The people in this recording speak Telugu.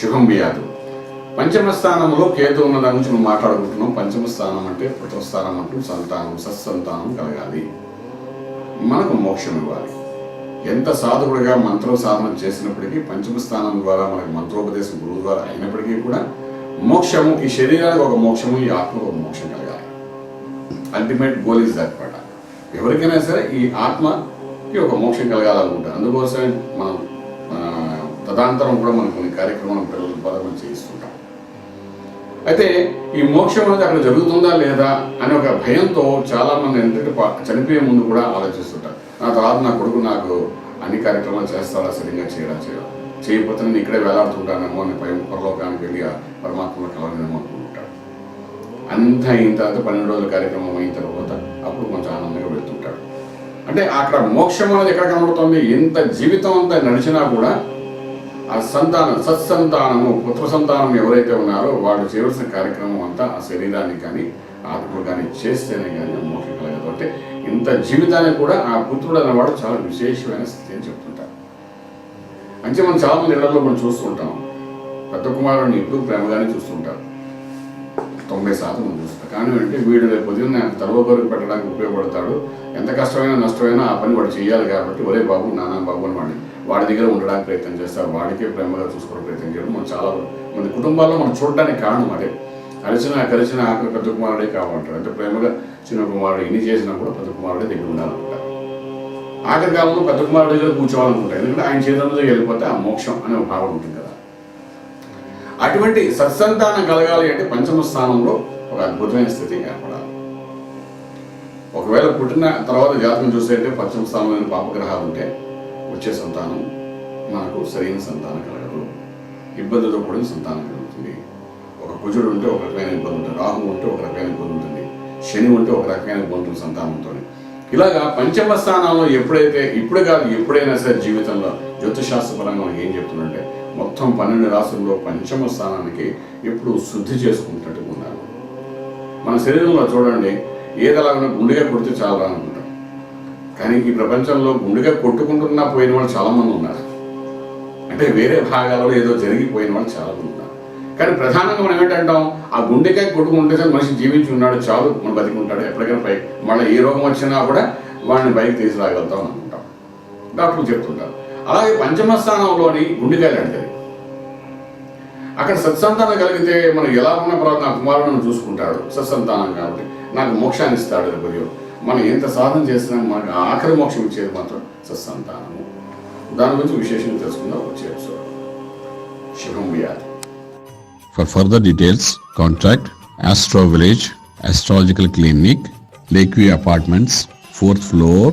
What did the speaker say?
శుభం బియాదు పంచమ స్థానంలో కేతు ఉన్న దాని గురించి మనం మాట్లాడుకుంటున్నాం. పంచమ స్థానం అంటే ప్రథమ స్థానం అంటూ సంతానం సత్సంతానం కలగాలి. మనకు మోక్షం ఇవ్వాలి. ఎంత సాధకుడిగా మంత్ర సాధన చేసినప్పటికీ పంచమ స్థానం ద్వారా మనకు మంత్రోపదేశం గురువు ద్వారా అయినప్పటికీ కూడా మోక్షము ఈ శరీరానికి ఒక మోక్షము ఈ ఆత్మకు ఒక మోక్షం కలగాలి. అల్టిమేట్ గోల్ ఇస్ దట్ ఎవరికైనా సరే ఈ ఆత్మకి ఒక మోక్షం కలగాలనుకుంటారు. అందుకోసమే మనం తదాంతరం కూడా మనం కొన్ని కార్యక్రమాలను పిల్లల ద్వారా మనం చేయిస్తుంటాం. అయితే ఈ మోక్షం అనేది అక్కడ జరుగుతుందా లేదా అనే ఒక భయంతో చాలా మంది పా- చనిపోయే ముందు కూడా ఆలోచిస్తుంటారు. నా తర్వాత నా కొడుకు నాకు అన్ని కార్యక్రమాలు చేస్తాడా సరిగ్గా చేయడా? చేయడా. చేయకపోతే నేను ఇక్కడే వేలాడుతుంటానేమో అని పై పరలోకానికి వెళ్ళి పరమాత్మను కలవనేమో అనుకుంటాడు అంతా అయిన తర్వాత పన్నెండు రోజుల కార్యక్రమం అయిన తర్వాత అప్పుడు కొంచెం ఆనందంగా వెళ్తుంటాడు అంటే అక్కడ మోక్షం అనేది ఎక్కడ కనబడుతుంది? ఎంత జీవితం అంతా నడిచినా కూడా ఆ సంతానం సత్సంతానము పుత్ర సంతానం ఎవరైతే ఉన్నారో వాళ్ళు చేయవలసిన కార్యక్రమం అంతా ఆ శరీరానికి కానీ ఆత్మకు కానీ చేస్తేనే కానీ మోక్షం కలగదు. అంటే ఇంత జీవితానికి కూడా ఆ పుత్రుడు అన్నవాడు చాలా విశేషమైన స్థితి అని చెప్తుంటారు. అంటే మనం చాలా మంది ఇళ్ళలో మనం చూస్తుంటాం. పెద్ద కుమారుడిని ఇప్పుడు ప్రేమగానే చూస్తుంటారు. తొంభై శాతం మనం కానీ అంటే వీడు రేపు పొద్దున్న తలవ కొరకు పెట్టడానికి ఉపయోగపడతాడు. ఎంత కష్టమైనా నష్టమైనా ఆ పని వాడు చేయాలి కాబట్టి ఒరే బాబు నానా బాబు అని వాడిని వాడి దగ్గర ఉండడానికి ప్రయత్నం చేస్తారు. వాడికే ప్రేమగా చూసుకోవడం ప్రయత్నం చేయడం మనం చాలా మన కుటుంబాల్లో మనం చూడడానికి కారణం అదే. కలిసిన కలిసిన ఆఖరి పెద్ద కుమారుడే కావాలంటారు. అంటే ప్రేమగా చిన్న కుమారుడు ఎన్ని చేసినా కూడా పెద్ద కుమారుడే దగ్గర ఉండాలనుకుంటారు ఆఖరి కాలంలో పెద్ద కుమారుడు దగ్గర కూర్చోవాలనుకుంటారు. ఎందుకంటే ఆయన చేతుల్లో వెళ్ళిపోతే ఆ మోక్షం అనే ఒక భావన ఉంటుంది కదా. అటువంటి సత్సంతానం కలగాలి అంటే పంచమ స్థానంలో ఒక అద్భుతమైన స్థితి ఏర్పడాలి. ఒకవేళ పుట్టిన తర్వాత జాతకం చూస్తే పంచమ స్థానంలోని పాపగ్రహాలు ఉంటే వచ్చే సంతానం మనకు సరైన సంతానం కలగదు. ఇబ్బందితో కూడిన సంతానం కలుగుతుంది. ఒక కుజుడు ఉంటే ఒక రకమైన ఇబ్బంది ఉంటుంది. రాహు ఉంటే ఒక రకమైన ఇబ్బంది ఉంటుంది. శని ఉంటే ఒక రకమైన ఇబ్బంది ఉంటుంది సంతానంతో ఇలాగా పంచమ స్థానంలో ఎప్పుడైతే ఇప్పుడు కాదు ఎప్పుడైనా సరే జీవితంలో జ్యోతిశాస్త్రపరంగా మనకి ఏం చెప్తుందంటే మొత్తం పన్నెండు రాసుల్లో పంచమ స్థానానికి ఎప్పుడు శుద్ధి చేసుకుంటున్నట్టు ఉన్నారు. మన శరీరంలో చూడండి ఏదలాగా గుండెగా కొడితే చాలా అనుకుంటాం కానీ ఈ ప్రపంచంలో గుండెగా కొట్టుకుంటున్నా పోయిన వాళ్ళు చాలామంది ఉన్నారు. అంటే వేరే భాగాలలో ఏదో జరిగిపోయిన వాళ్ళు చాలామంది ఉన్నారు. కానీ ప్రధానంగా మనం ఏంటంటాం ఆ గుండెకాయ కొట్టుకుంటే మనిషి జీవించి ఉన్నాడు చాలు మనం బతికుంటాడు ఎప్పటికైనా పై మళ్ళీ ఏ రోగం వచ్చినా కూడా వాడిని బయటకు తీసుకురాగలుగుతాం అనుకుంటాం డాక్టర్లు చెప్తుంటారు. అలాగే పంచమ స్థానంలోని గుండెకాయ లాంటిది అక్కడ సత్సంతానం కలిగితే మనం ఎలా ఉన్న పర్వాత నా కుమారుడు చూసుకుంటాడు సత్సంతానం కాబట్టి. నాకు మోక్షాన్ని ఇస్తాడు రేపు మనం ఎంత సాధన చేసినా మనకు ఆఖరి మోక్షం ఇచ్చేది మాత్రం సత్సంతానము. దాని గురించి విశేషంగా తెలుసుకుందాం వచ్చే ఎపిసోడ్ శుభం వ్యాధి. For further details, contact Astro Village Astrological Clinic, Lakeview Apartments, 4th floor,